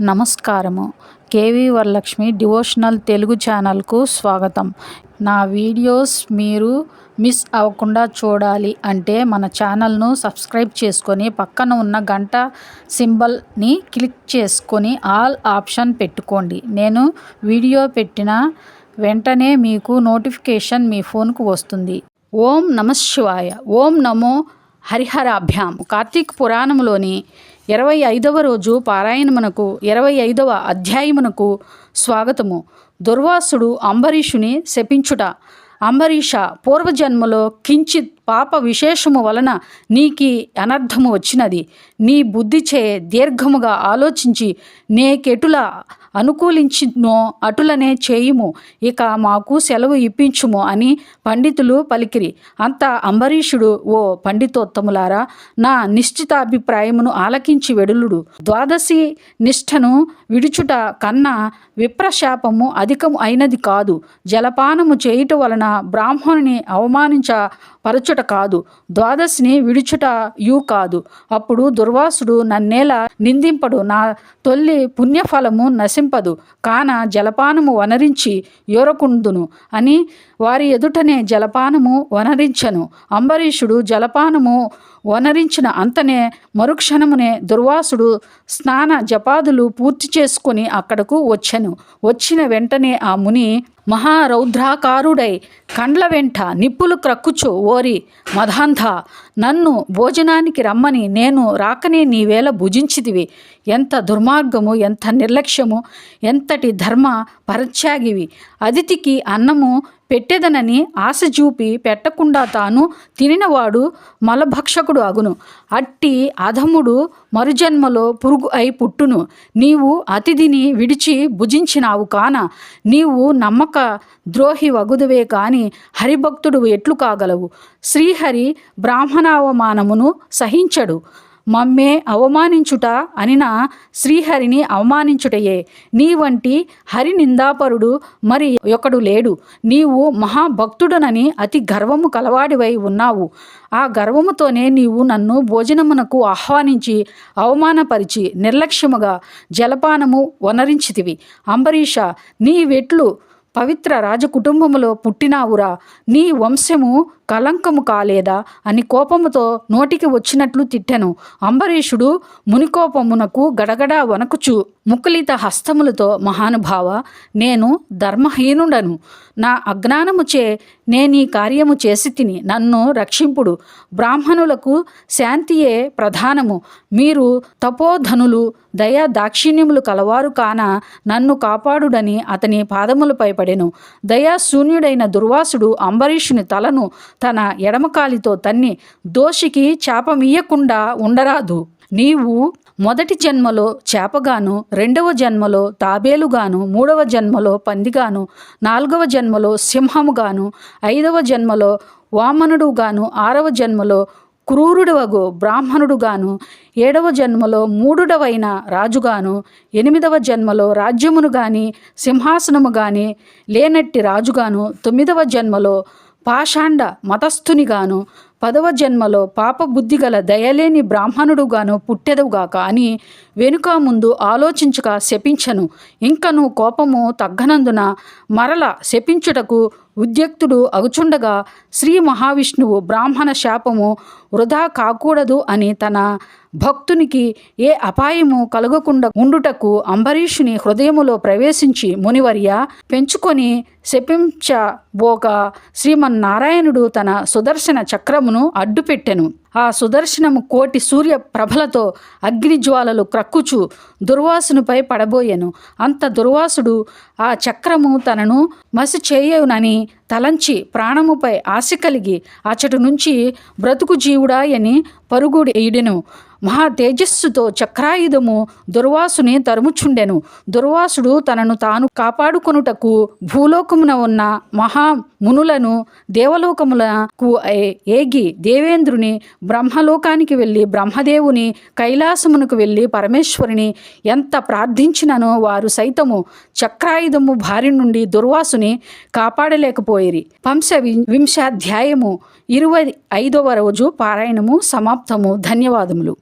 నమస్కారము. KV Varalakshmi devotional Telugu ఛానల్కు స్వాగతం. నా వీడియోస్ మీరు మిస్ అవ్వకుండా చూడాలి అంటే మన ఛానల్ను సబ్స్క్రైబ్ చేసుకొని పక్కన ఉన్న గంట సింబల్ని క్లిక్ చేసుకొని ఆల్ ఆప్షన్ పెట్టుకోండి. నేను వీడియో పెట్టిన వెంటనే మీకు నోటిఫికేషన్ మీ ఫోన్కు వస్తుంది. ఓం నమ శివాయ. ఓం నమో హరిహరాభ్యాం. కార్తీక పురాణంలోని ఇరవై ఐదవ రోజు పారాయణమునకు ఇరవై ఐదవ అధ్యాయమునకు స్వాగతము. దుర్వాసుడు అంబరీషుని శపించుట. అంబరీష పూర్వజన్మలో కించిత్ పాప విశేషము వలన నీకి అనర్థము వచ్చినది. నీ బుద్ధిచే దీర్ఘముగా ఆలోచించి నేకెటుల అనుకూలించినో అటులనే చేయుము. ఇక మాకు సెలవు ఇప్పించుము అని పండితులు పలికిరి. అంత అంబరీషుడు ఓ పండితోత్తములారా నా నిశ్చితాభిప్రాయమును ఆలకించి వెడులుడు. ద్వాదశి నిష్ఠను విడుచుట కన్నా విప్రశాపము అధికము అయినది కాదు. జలపానము చేయుట వలన బ్రాహ్మణుని అవమానించ పరచుట కాదు ద్వాదశిని విడుచుట యు కాదు. అప్పుడు దుర్వాసుడు నన్నేల నిందింపడు నా తొల్లి పుణ్యఫలము నశింపదు కాన జలపానము వనరించి యోరకుందును అని వారి ఎదుటనే జలపానము వనరించను. అంబరీషుడు జలపానము వనరించిన అంతనే మరుక్షణమునే దుర్వాసుడు స్నాన జపాదులు పూర్తి చేసుకొని అక్కడకు వచ్చెను. వచ్చిన వెంటనే ఆ ముని మహారౌద్రాకారుడై కండ్ల వెంట నిప్పులు క్రక్కుచు ఓరి మధాంధ నన్ను భోజనానికి రమ్మని నేను రాకనే నీవేళ భుజించిదివి ఎంత దుర్మార్గము ఎంత నిర్లక్ష్యము ఎంతటి ధర్మ పరత్యాగివి. అతిథికి అన్నము పెట్టెదనని ఆశ చూపి పెట్టకుండా తాను తినినవాడు మలభక్షకుడు అగును. అట్టి అధముడు మరుజన్మలో పురుగు అయి పుట్టును. నీవు అతిథిని విడిచి భుజించినావు కాన నీవు నమ్మక ద్రోహి వగుదువే కాని హరిభక్తుడు ఎట్లు కాగలవు? శ్రీహరి బ్రాహ్మణావమానమును సహించడు. మమ్మే అవమానించుట అనిన శ్రీహరిని అవమానించుటయే. నీ వంటి హరి నిందాపరుడు మరి ఒకడు లేడు. నీవు మహాభక్తుడనని అతి గర్వము కలవాడివై ఉన్నావు. ఆ గర్వముతోనే నీవు నన్ను భోజనమునకు ఆహ్వానించి అవమానపరిచి నిర్లక్ష్యముగా జలపానము వనరించితివి. అంబరీష నీ వెట్లు పవిత్ర రాజకుటుంబములో పుట్టినావురా. నీ వంశము కలంకము కాలేదా అని కోపముతో నోటికి వచ్చినట్లు తిట్టెను. అంబరీషుడు మునికోపమునకు గడగడా వనకుచు ముకులిత హస్తములతో మహానుభావ నేను ధర్మహీనుడను. నా అజ్ఞానముచే నేనీ కార్యము చేసి తిని నన్ను రక్షింపుడు. బ్రాహ్మణులకు శాంతియే ప్రధానము. మీరు తపోధనులు దయా దాక్షిణ్యములు కలవారు కాన నన్ను కాపాడుడని అతని పాదములపై పడెను. దయాశూన్యుడైన దుర్వాసుడు అంబరీషుని తలను తన ఎడమకాలితో తన్ని దోషికి చేపమీయకుండా ఉండరాదు. నీవు మొదటి జన్మలో చేపగాను రెండవ జన్మలో తాబేలుగాను మూడవ జన్మలో పందిగాను నాలుగవ జన్మలో సింహముగాను ఐదవ జన్మలో వామనుడుగాను ఆరవ జన్మలో క్రూరుడవగు బ్రాహ్మణుడుగాను ఏడవ జన్మలో మూడుడవైన రాజుగాను ఎనిమిదవ జన్మలో రాజ్యమును గాని సింహాసనము గాని లేనట్టి రాజుగాను తొమ్మిదవ జన్మలో పాషాండ మతస్థునిగాను పదవ జన్మలో పాప బుద్ధి గల దయలేని బ్రాహ్మణుడుగాను పుట్టెదవుగాక అని వెనుక ముందు ఆలోచించక శపించను. ఇంకను కోపము తగ్గనందున మరల శపించుటకు ఉద్యక్తుడు అగుచుండగా శ్రీ మహావిష్ణువు బ్రాహ్మణ శాపము వృధా కాకూడదు అని తన భక్తునికి ఏ అపాయము కలగకుండా ఉండుటకు అంబరీషుని హృదయములో ప్రవేశించి మునివర్య పెంచుకొని శపించబోక శ్రీమన్నారాయణుడు తన సుదర్శన చక్రమును అడ్డుపెట్టెను. ఆ సుదర్శనము కోటి సూర్య ప్రభలతో అగ్నిజ్వాలలు క్రక్కుచు దుర్వాసునిపై పడబోయెను. అంత దుర్వాసుడు ఆ చక్రము తనను మసి చేయునని తలంచి ప్రాణముపై ఆశ కలిగి అచటి నుంచి బ్రతుకు జీవుడాయని పరుగుడు ఎయిడెను. మహా తేజస్సుతో చక్రాయుధము దుర్వాసుని తరుముచుండెను. దుర్వాసుడు తనను తాను కాపాడుకొనుటకు భూలోకమున ఉన్న మహా మునులను దేవలోకములకు ఏగి దేవేంద్రుని బ్రహ్మలోకానికి వెళ్ళి బ్రహ్మదేవుని కైలాసమునకు వెళ్ళి పరమేశ్వరుని ఎంత ప్రార్థించిననో వారు సైతము చక్రాయుధము భారి నుండి దుర్వాసుని కాపాడలేకపోయిరి పంశ వింశాధ్యాయము ఇరవై ఐదవ రోజు పారాయణము సమాప్తము. ధన్యవాదములు.